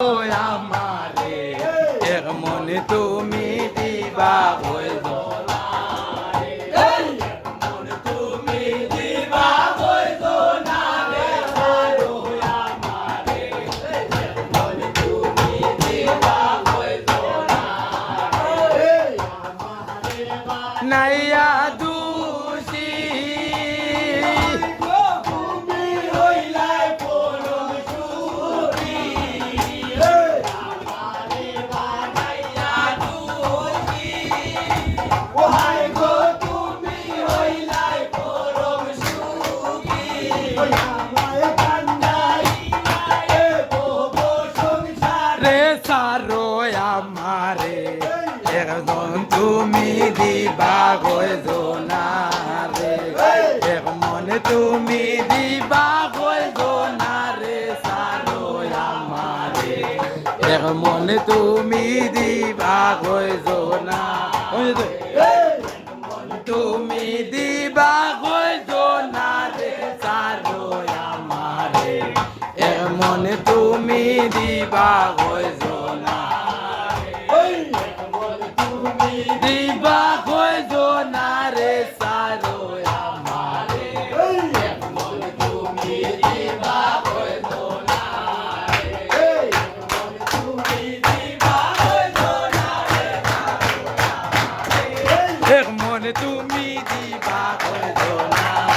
আমারে। এর মনে তুমি দিবা হইল নাইয়া সারো আমারে। একদম তুমি দিবা গই জোনা রে এক মনে তুমি দিবা গই জোনা রে সারো আমারে। এক মনে তুমি দিবা গই জোনা তুমি মনে তুমি দিবা গজনা দিবা গজনা রে সারো আমারে মনে তুমি দিবা গজনা রে মনে তুমি দিবা গজনা রে মনে তুমি দিবা গজনা